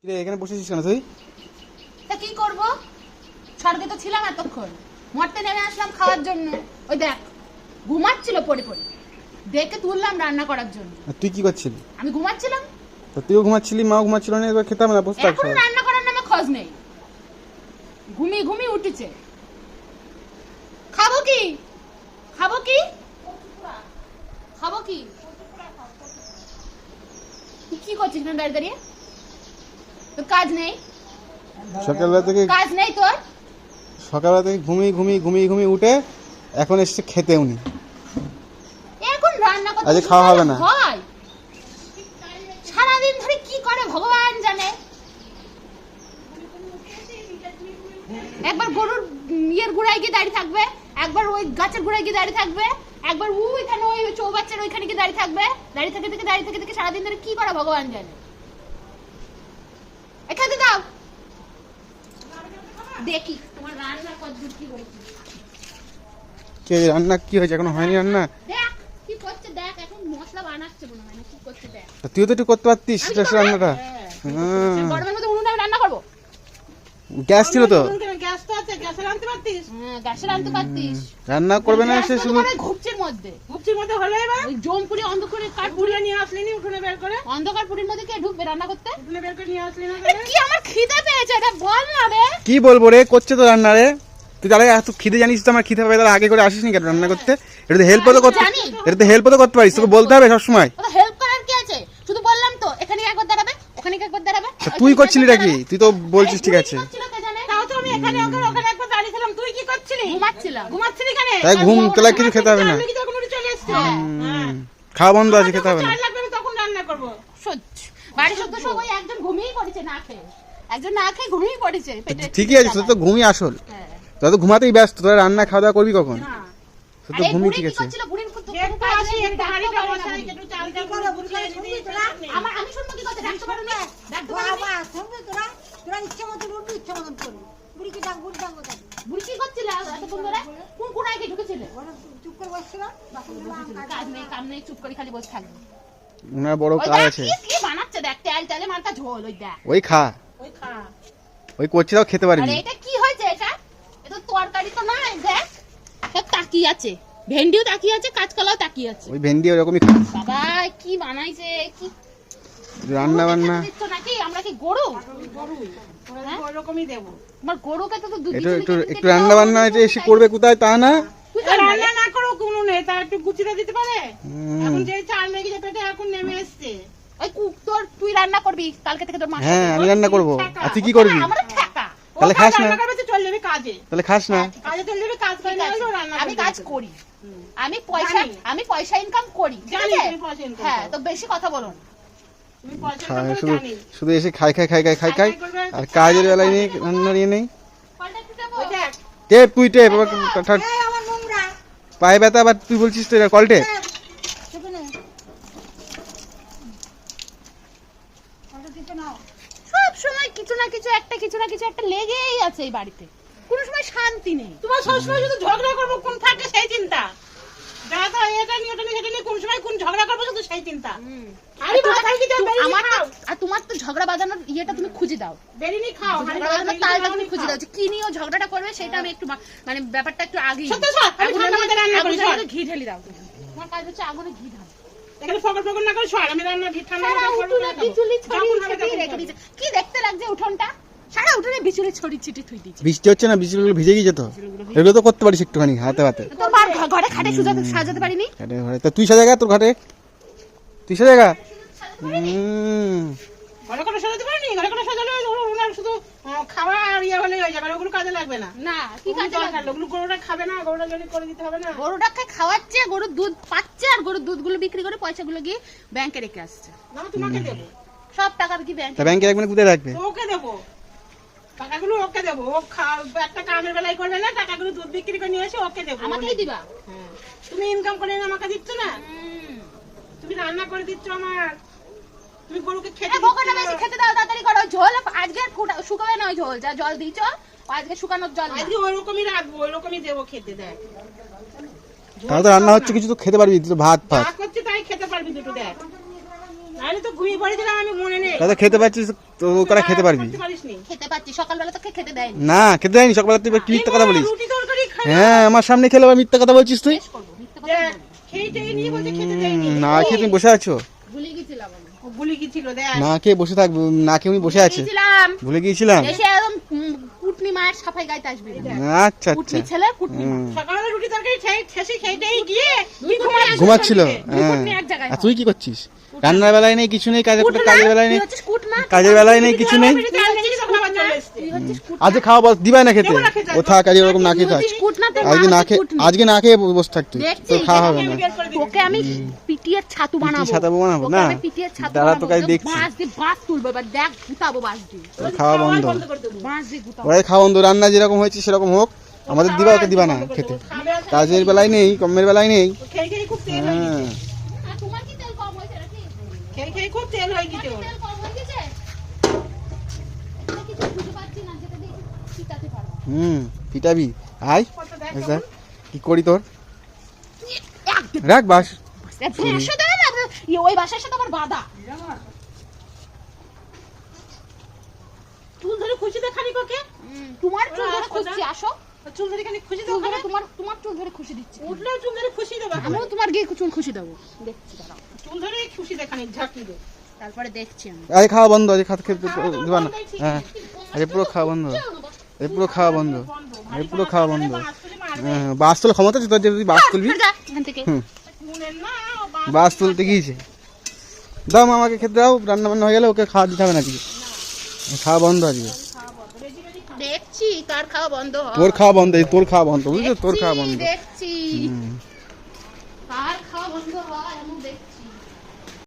কিরে এখানে বসেছিস কেন তুই? তা কি করব? স্বর্গে তো ছিলাম এতক্ষণ। মরতে নেমে আসলাম খাওয়ার জন্য। ওই দেখ ঘুমাচ্ছিল পড়ে পড়ে। দেখে তুললাম রান্না করার জন্য। আর তুই কি করছিলি? আমি ঘুমাচ্ছিলাম। তা তুইও ঘুমাচ্ছিলি মাও ঘুমাচ্ছিল না এবার খেতাম না বসে থাক এখন রান্না করার নামে খোঁজ নেই। ঘুমিয়ে ঘুমিয়ে উঠেছে। খাব কি? খাব কি? খাব কি? কি করছিস না দাঁড়িয়ে দাঁড়িয়ে? তোর কাজ নেই। সকালবেলা থেকে কাজ নেই তোর? সকালবেলা থেকে ঘুমিয়ে ঘুমিয়ে ঘুমিয়ে ঘুমিয়ে উঠে এখন এসছে খেতে উনি। এখন রান্না করতে আজকে খাওয়া হবে না। হয়? সারাদিন ধরে কি করে ভগবান জানে? একবার গরুর ইয়ের গোড়ায় গিয়ে দাঁড়িয়ে থাকবে একবার ওই গাছের গোড়ায় গিয়ে দাঁড়িয়ে থাকবে একবার ওইখানে ওই চৌবাচ্চার ওইখানে গিয়ে দাঁড়িয়ে থাকবে দাঁড়িয়ে থেকে থেকে দাঁড়িয়ে থেকে থেকে সারাদিন ধরে কি করে ভগবান জানে? খেতে দাও। দেখি তোমার রান্না কদ্দূর কি হয়েছে? কে রান্না কি হয়েছে? এখনও হয়নি রান্না? দেখ কি করছে দেখ এখন মশলা বানাচ্ছে মনে হয় না কি করছে দেখ। তা তুইও তো একটু করতে পারতিস রান্নাটা। হ্যাঁ। হ্যাঁ। গরমের মধ্যে উনুনে আমি রান্না করব গ্যাস ছিল তো? গ্যাস তো আছে গ্যাসে রাঁধতে পারতিস? হ্যাঁ গ্যাসে রান্নতে পারতিস। রান্না করবে না সে শুধু ঘুপচির মধ্যে। ভুপচির মধ্যে হলো এবার? ওই অন্ধকারে কাঠ পুড়িয়ে নিয়ে আসলি নি উঠোনে বের করে? অন্ধকার পুরীর মধ্যে কে ঢুকবে রান্না করতে? উঠোনে বের করে নিয়ে আসলি না কি আমার খিদে পেয়েছে? এটা বল না রে। কি বলব রে করছে তো রান্না রে। তুই তাহলে এত খিদে জানিস তো আমার খিদে পাবে তাহলে আগে করে আসিস নি কেন রান্না করতে? এটা তো হেল্প তো করতে। এটা তো হেল্প তো করতে পারিস তোকে বলতে হবে সবসময়। হেল্প করার কি আছে? শুধু বললাম তো এখানে একবার দাঁড়াবে ওখানে একবার দাঁড়াবে। তুই করছিলি নাকি? তুই তো বলছিস ঠিক আছে ছিল কে জানে তাও তো আমি এখানে ওখানে ওখানে একবার দাঁড়িয়েছিলাম। তুই কি করছিলি? ঘুমাচ্ছিলাম। ঘুমাচ্ছিলি কেন? তাই ঘুম তাহলে কিছু খেতে হবে না। আমি কি তখন উঠে চলে এসছি। হ্যাঁ। খাওয়া বন্ধ আছে খেতে হবে না। লাগবে আমি তখন রান্না করব। সহ্য। বাড়ি সত্য সবাই একজন ঘুমিয়েই পড়েছে না খেয়ে। একজন না খেয়ে ঘুমিয়েই পড়েছে ঠিকই আছে তোর তো ঘুমই আসল। হ্যাঁ। তোর তো ঘুমাতেই ব্যস্ত তোরা রান্না খাওয়া দাওয়া করবি কখন? তোর তো ঘুমই ঠিক আছে। আমি শুনব কি কথা পারো না পারো তোরা? তোরা ইচ্ছে মতন উঠবি ইচ্ছে মতন করবি বুড়িকে ডাক বুড়ি ডাক বুড়ি কি করছিল? এতক্ষণ ধরে কোন গিয়ে ঢুকেছিলে? চুপ করে বসছিল। কাজ নেই কাম নেই চুপ করে খালি বসে থাকবে। বড় কাজ আছে। কি বানাচ্ছে দেখ তেল তেলে ঝোল ওই দেখ। ওই খা। ওই খা। ওই করছে তাও খেতে পারবি আরে এটা কি হয়েছে এটা? এটা তরকারি তো নয় দেখ। সব তাকিয়ে আছে। ভেন্ডিও তাকিয়ে আছে কাঁচকলাও তাকিয়ে আছে। ওই ভেন্ডি ওরকমই বাবা কি বানাইছে কি রান্না বান্না নাকি? আমরা কি গরু? হ্যাঁ? ওরকমই দেবো। আমার গরুকে তো তো দুধ একটু রান্না বান্না এটা এসে করবে কোথায় তা না? রান্না না করো কোনো নেই। তা একটু গুছিয়ে দিতে পারে? এখন যে চাল লেগেছে পেটে এখন নেমে এসছে। ওই কুক তোর তুই রান্না করবি? কালকে থেকে তোর মা হ্যাঁ আমি রান্না করব। আর তুই কি করবি? আমার ঠেকা। তাহলে খাস না। চলে যাবে কাজে। তাহলে খাস না। কাজে চলে যাবে কাজ করে না রান্না আমি কাজ করি। আমি পয়সা আমি পয়সা ইনকাম করি জানি পয়সা হ্যাঁ তো বেশি কথা বলো না। খায় শুধু শুধু এসে খাই খাই খাই খাই খাই খাই আর কাজের বেলায় নেই রান্না নিয়ে নেই। টেপ তুই টেপ পায়ে ব্যথা আবার তুই বলছিস তো এটা কল টেপ। সব সময় কিছু না কিছু একটা কিছু না কিছু একটা লেগেই আছে এই বাড়িতে। কোনো সময় শান্তি নেই। তোমার সবসময় শুধু ঝগড়া করব কোন থাকে সেই চিন্তা। যা এটা নিয়ে ওটা নিয়ে সেটা নিয়ে কোন সময় কোন ঝগড়া করব শুধু সেই চিন্তা। আমি ভাত হাঁড়ি দিয়ে আমার আর তোমার তো ঝগড়া বাঁধানোর ইয়েটা তুমি খুঁজে দাও। বেরিয়ে খাও ঝগড়া বাঁধানোর তালটা তুমি খুঁজে দাও। যে কি নিয়ে ঝগড়াটা করবে সেটা আমি একটু মানে ব্যাপারটা একটু আগেই সত্যি সর, আমি ঠান্ডা মাথায় রান্না করি, সর। ঘি ঢেলে দাও তোমার কাজ হচ্ছে আগুনে ঘি ঢাল। এখানে ফকর ফকর না করে সর আমি রান্না ঘি ঠান্ডা সারা মাথায় করব, উঠোনে খাব। বিচুলি যখন ছড়িয়ে হবে ছিটিয়ে তখন রেখে খাব। দিয়েছে। কি দেখতে লাগছে উঠোনটা? সারা উঠোনে বিচুলি ছড়িয়ে ছিটিয়ে থুই দিয়েছে। বৃষ্টি হচ্ছে না? বৃষ্টিগুলো ভিজে গিয়েছে তো? এগুলো তো করতে পারিস একটুখানি হাতে হাতে। ঘরে খাটে সুজাতে সাজাতে পারিনি? ঘাটে ঘরে। তা তুই সাজাগা তোর ঘাটে? তুই সাজাগা? হুম ঘরে করে সাজাতে পারিনি? ঘরে করে সাজালে ওনার শুধু খাওয়া আর ইয়ে হলেই হয়ে যাবে ওগুলো কাজে লাগবে না। না কি কাজে লাগবে? ওগুলো গরুটা খাবে না গরুটা জন্য করে দিতে হবে না। গরুটাকে খাওয়াচ্ছে গরুর দুধ পাচ্ছে আর গরুর দুধগুলো বিক্রি করে পয়সাগুলো গিয়ে ব্যাংকে রেখে আসছে। না তোমাকে দেবো। সব টাকা কি ব্যাংকে তা ব্যাংকে রাখবে কোথায় রাখবে? তো ওকে দেবো। টাকাগুলো ওকে দেবো। ও একটা কামের বেলায় করবে না টাকাগুলো দুধ বিক্রি করে নিয়ে এসে ওকে দেবো। আমাকেই দিবা? হ্যাঁ। তুমি ইনকাম করে আমাকে দিচ্ছ না? তুমি রান্না করে দিচ্ছ আমার। তুমি গরুকে খেতে বোকাটা বেশি খেতে দাও তাড়াতাড়ি করো। ঝোল আজকে শুকাবে না ওই ঝোল যা জল আজকে শুকানোর জল। আজকে ওইরকমই রাখব ওইরকমই দেবো খেতে দেখ। তাহলে রান্না হচ্ছে কিছু তো খেতে পারবি তুই তো ভাত। যা ফাত তাই খেতে পারবি দুটো দেখ। নাহলে বাড়ি তো ঘুমিয়ে পড়েছিলাম আমি মনে নেই। তাহলে খেতে পারছিস তো করে খেতে পারবি। খেতে পাচ্ছি সকালবেলা তোকে খেতে দেয়নি। না খেতে সকালবেলা তুই একটু মিথ্যা কথা বলিস? রুটি তরকারি খাই হ্যাঁ আমার সামনে খেলে আবার মিথ্যা কথা বলছিস তুই? না। খেয়ে তুমি বসে আছো? না খেয়ে বসে থাকব না খেয়ে উনি বসে আছে। ভুলে গিয়েছিলাম? কুটনি মায়ের সাফাই গাইতে আসবি। আচ্ছা আচ্ছা। কুটনি ছেলে কুটনি সকালে রুটি তরকারি খেয়ে শেষে খেয়ে গিয়ে তুই ঘুমাচ্ছিল? হ্যাঁ কুটনি এক জায়গায় আর তুই কি করছিস? রান্নার বেলায় নেই কিছু নেই কাজের কাজের বেলায় নেই? কুটনা, কাজের বেলায় নেই কিছু নেই? আজ খাওয়া বস দিবা না খেতে। ও থাক আজ ওরকম না খেতে থাক আজকে না খেয়ে আজকে না খেয়ে বসে থাক তুই তোর খাওয়া হবে না। করে আমি পিটিয়ে ছাতু বানাবো। ছাতু বানাবো, না? আমি পিটিয়ে ছাতু দাঁড়া, আমি তোকে দেখছি। দিয়ে বাঁশ তুলবো এবার দেখ গুতাবো দিয়ে। খাওয়া বন্ধ বন্ধ। করে দেবো বাঁশ দিয়ে গুতাবো। ওরাই খাওয়া বন্ধ রান্না যেরকম হয়েছে সেরকম হোক। আমাদের দিবা ওকে দিবা না খেতে। কাজের বেলায় নেই কমের বেলায় নেই। খেয়ে খেয়ে খুব তেল হয়ে গেছে। তোমার কি তেল কম হয়েছে নাকি? খেয়ে খেয়ে খুব তেল হয়ে গেছে ওর। হুম। পিটাবি। আয় এই দেখ, কি করি তোর? রাখ বাস। ইয়ে, ওই বাসার সাথে আমার বাধা। চুল ধরে খুশি দেখানি কোকে তোমার চুল ধরে ওরা আসো। চুল ধরে খানি খুশি চুল তোমার তোমার চুল ধরে খুশি দিচ্ছি। উঠলেও চুল ধরে খুশি দেবো। আমিও তোমার গিয়ে চুল খুশি দেবো। দেখছি দাঁড়াও। চুল ধরে খুশি দেখানি ঝাঁকি দে। তারপরে দেখছি আমি। আজকে খাওয়া বন্ধ আজকে খাতে খেতে দিবা না হ্যাঁ। আজকে পুরো খাওয়া বন্ধ। আজকে পুরো খাওয়া বন্ধ। পুরো খাওয়া বন্ধ। হ্যাঁ বাস তোলা ক্ষমতা আছে তোর যদি তুই বাস তুলবি? যা এখান থেকে। হুম। চুলের না বা- বাস তুলতে গিয়েছে। দাও মামাকে খেতে দাও রান্না বান্না হয়ে গেলে ওকে খাওয়া দিতে হবে না। কিছু খাওয়া বন্ধ। আজকে দেখছি তার খাওয়া বন্ধ তোর খাওয়া বন্ধ তোর খাওয়া বন্ধ বুঝলি তোর খাওয়া বন্ধ। দেখছি।